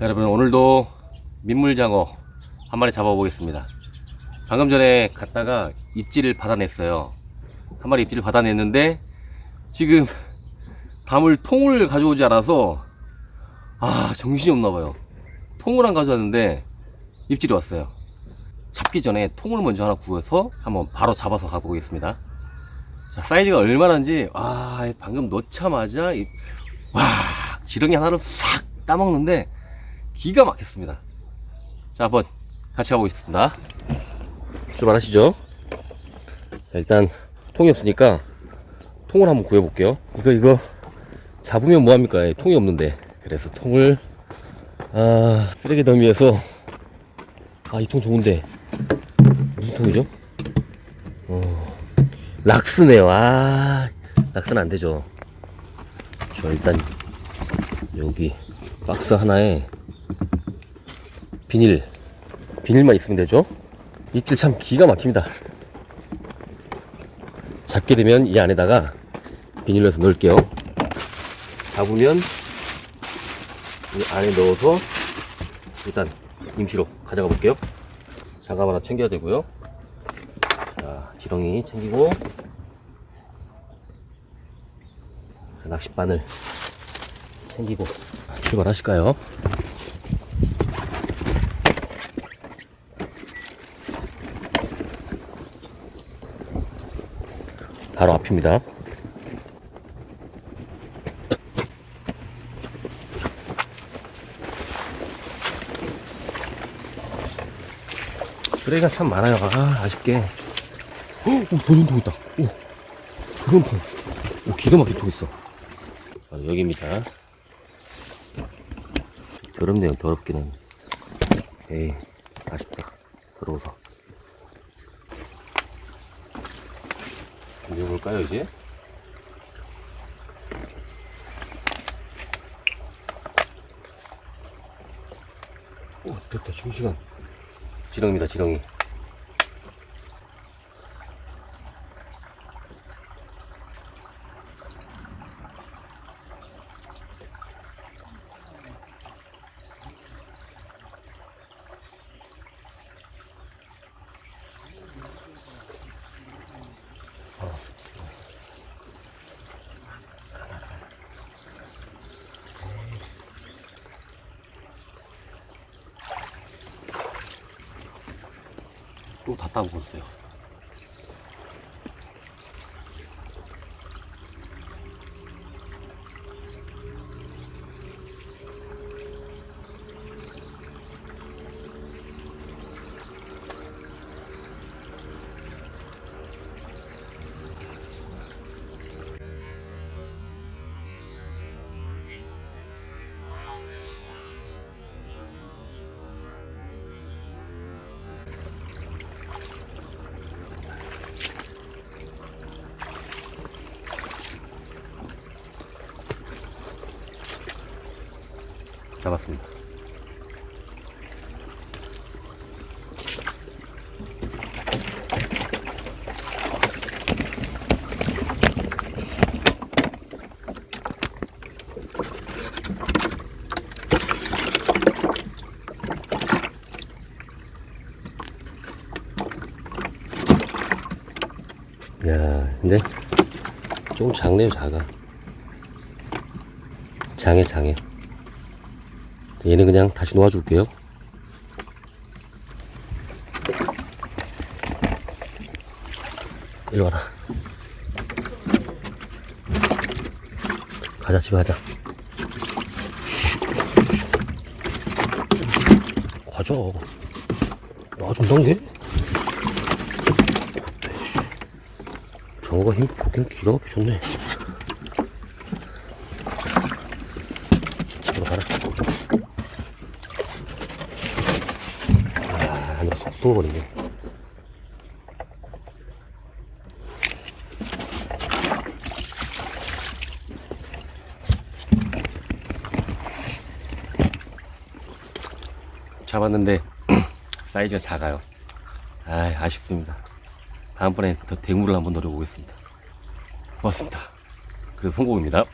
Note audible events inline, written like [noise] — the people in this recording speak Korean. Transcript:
여러분 오늘도 민물장어 한 마리 잡아보겠습니다. 방금 전에 갔다가 입질을 받아냈어요. 한 마리 입질을 받아냈는데 지금 담을 통을 가져오지 않아서 아 정신이 없나 봐요. 통을 안 가져왔는데 입질이 왔어요. 잡기 전에 통을 먼저 하나 구워서 한번 바로 잡아서 가보겠습니다. 자 사이즈가 얼마나인지 아 방금 넣자마자 이- 와 지렁이 하나를 싹 따먹는데 기가 막혔습니다. 자, 한번 같이 가보겠습니다. 출발하시죠. 자, 일단 통이 없으니까 통을 한번 구해볼게요. 이거, 이거 잡으면 뭐합니까? 예, 통이 없는데. 그래서 통을, 아, 쓰레기 더미에서, 아, 이 통 좋은데. 무슨 통이죠? 어, 락스네요. 아, 락스는 안 되죠. 저 일단, 여기 박스 하나에 비닐. 비닐만 있으면 되죠? 입질 참 기가 막힙니다. 잡게 되면 이 안에다가 비닐로 해서 넣을게요. 잡으면 이 안에 넣어서 일단 임시로 가져가 볼게요. 장갑 하나 챙겨야 되고요. 자 지렁이 챙기고 자, 낚싯바늘 챙기고 출발하실까요? 바로 앞입니다. 쓰레기가 참 많아요. 아, 아쉽게. 어, 오, 도전 통 있다. 오, 도전 통. 오, 기가 막힌 통 있어. 바로 여기입니다. 더럽네요, 더럽기는. 에이, 아쉽다. 더러워서. 이제 볼까요, 이제? 오, 됐다, 싱싱한. 지렁이다, 지렁이. 또 다 따고 있어요. 잡았습니다. 야, 근데 조금 작네요, 작아. 장해, 장해. 얘는 그냥 다시 놓아줄게요. 이리 와라. 가자, 집에 가자. 가자. 놔준다는 게? 정어가 힘 좋긴 기가 막히게 좋네. 집으로 가라. 아, 안으로 쏙 숨어버리네. 잡았는데 [clears throat] 사이즈가 작아요. 아, 아쉽습니다. 다음번에 더 대물을 한번 노려보겠습니다. 고맙습니다. 그래서 성공입니다.